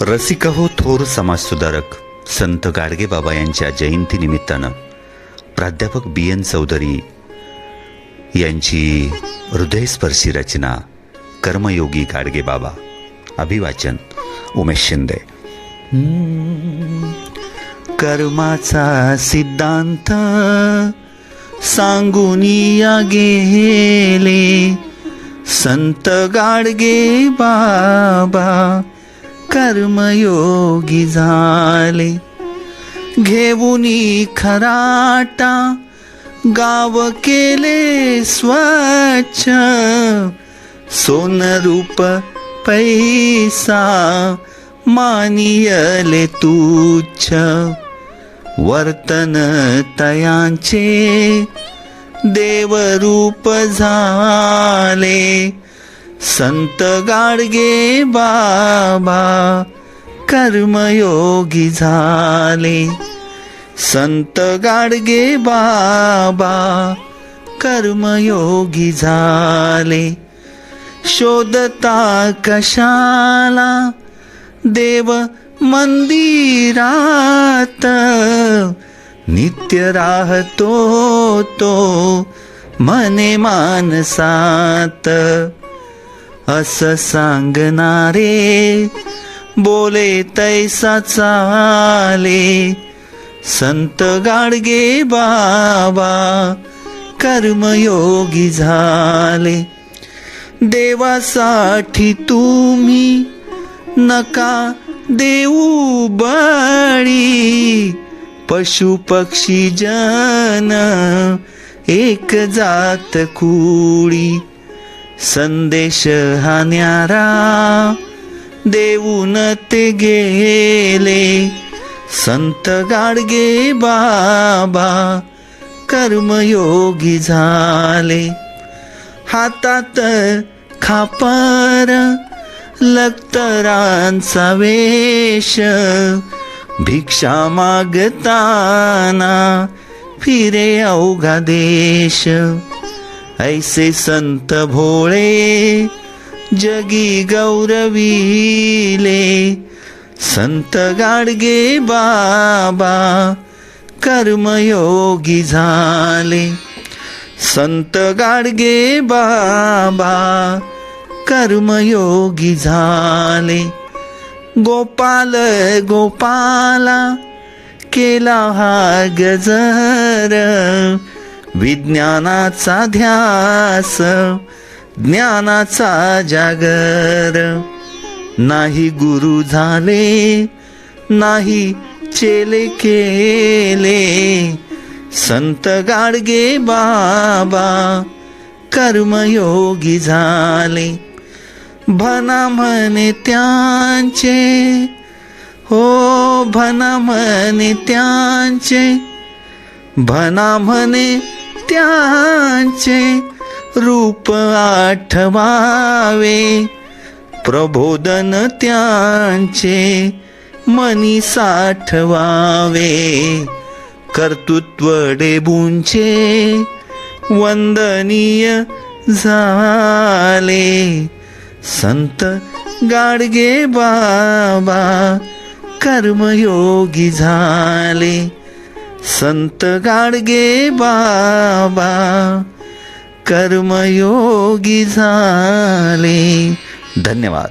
रसिक हो थोर समाजसुधारक संत गाडगे बाबा यांच्या जयंती निमित्तानं प्राध्यापक बी एन चौधरी यांची हृदयस्पर्शी रचना कर्मयोगी गाडगे बाबा. अभिवाचन उमेश शिंदे. कर्माचा सिद्धांत सांगून या गेले संत गाडगे बाबा. कर्मयोगी झाले. घेऊनी खराटा गाव केले स्वच्छ. सोनरूप पैसा मानियले तुच्छ. वर्तन तयांचे देवरूप झाले. संत गाडगे बाबा कर्मयोगी झाले. संत गाडगे बाबा कर्मयोगी झाले. शोधता कशाला? देव मंदिरात नित्य राहतो तो मने मानसात. अस सांगणारे बोले तैसा चाले. संत गाडगे बाबा कर्मयोगी झाले. देवासाठी तुम्ही नका देऊ बळी. पशु पक्षी जन एक जात कुळी संदेश हा न्यारा देऊन ते गेले. संत गाडगे बाबा कर्मयोगी झाले. हातात खापर लक्तरांचा वेश. भिक्षा मागताना फिरे अवघा देश. ऐसे संत भोळे जगी गौरविले संत गाडगे बाबा कर्मयोगी झाले। संत गाडगे बाबा कर्मयोगी झाले। गोपाल गोपाला केला हा गजर। विज्ञानाचा ध्यास ज्ञानाचा जागर. नाही गुरु झाले नाही चेले केले. संत गाडगे बाबा कर्मयोगी झाले. भना म्हणे त्यांचे हो भना म्हणे त्यांचे. भना म्हणे त्यांचे रूप आठवावे. प्रबोधन त्यांचे मनी साठवावे. कर्तृत्व डेबूंचे वंदनीय झाले. संत गाडगे बाबा कर्मयोगी झाले. संत गाडगे बाबा कर्मयोगी झाले. धन्यवाद.